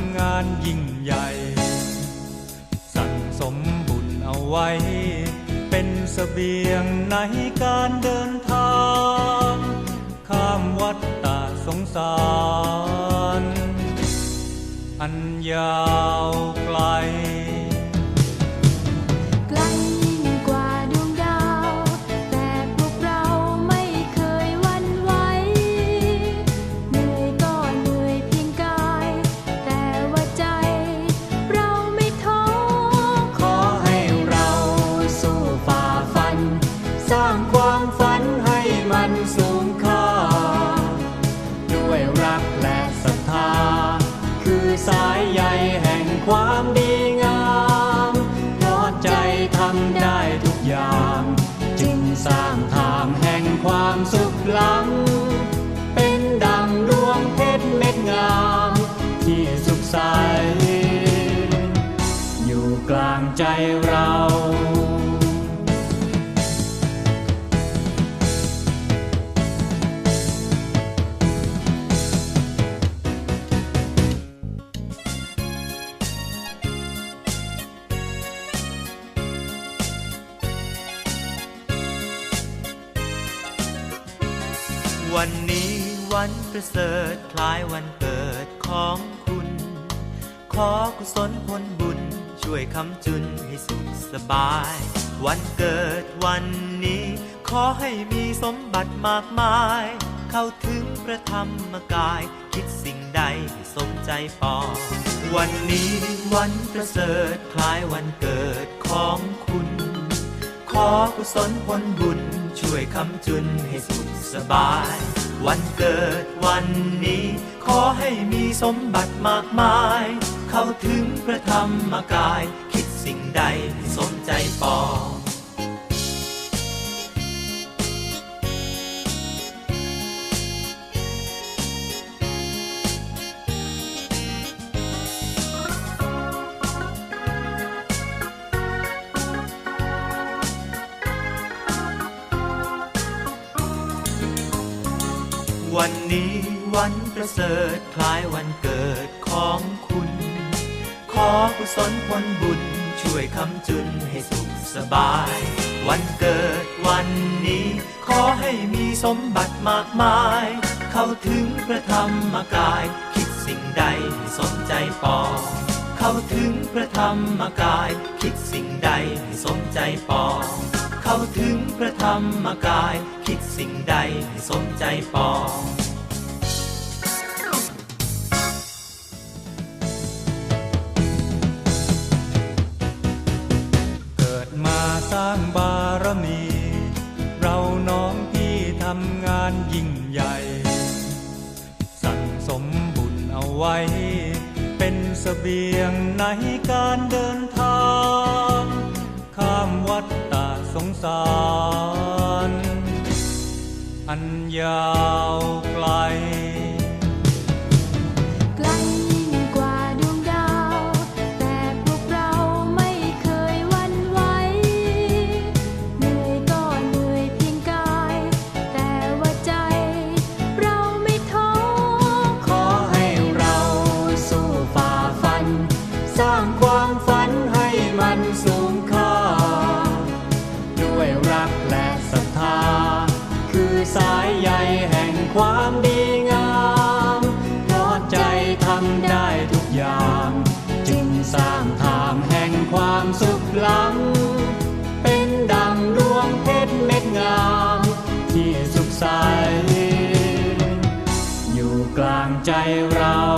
ำงานยิ่งใหญ่ สั่งสมบุญเอาไว้ เป็นเสบียงในการเดินทาง ข้ามวัดตาสงสาร อันยาวไกล และศรัทธา คือสายใยแห่งความดีงามเพราะใจทำได้ทุกอย่าง จึงสร้างทางแห่งความสุขล้ำเป็นดังดวงเพชรเม็ดงาม ที่สุขใสอยู่กลางใจเรา วันนี้วันประเสริฐคล้ายวันเกิดของคุณ ขอกุศลผลบุญช่วยคำจุนให้สุขสบาย วันเกิดวันนี้ ขอให้มีสมบัติมากมาย เข้าถึงพระธรรมกาย คิดสิ่งใดให้สมใจปอง วันนี้วันประเสริฐคล้ายวันเกิดของคุณ ขอกุศลผลบุญ ช่วยคำจุนให้สุขสบาย วันเกิดวันนี้ ขอให้มีสมบัติมากมาย เข้าถึงพระธรรมกาย คิดสิ่งใดสมใจปอ วันนี้วันประเสริฐคล้ายวันเกิดของคุณ ขอกุศลผลบุญช่วยคำจุนให้สุขสบาย วันเกิดวันนี้ ขอให้มีสมบัติมากมาย เข้าถึงพระธรรมกาย คิดสิ่งใดให้สมใจปองเข้าถึงพระธรรมกาย คิดสิ่งใดให้สมใจปอง เข้าถึงพระธรรมกาย คิดสิ่งใดให้สมใจปองเกิดมาสร้างบารมี เราน้องพี่ทำงานยิ่งใหญ่ สั่งสมบุญเอาไว้ เป็นเสบียงในการเดินทาง ข้ามวัดตา สงสาร อันยาวไกลไกลยิ่งกว่าดวงดาวแต่พวกเราไม่เคยวันไวเหนื่อยก็เหนื่อยเพียงกายแต่ว่าใจเราไม่ท้อขอให้เราสู้ฝ่าฟันสร้างความฝันให้มันสูงค่า เรา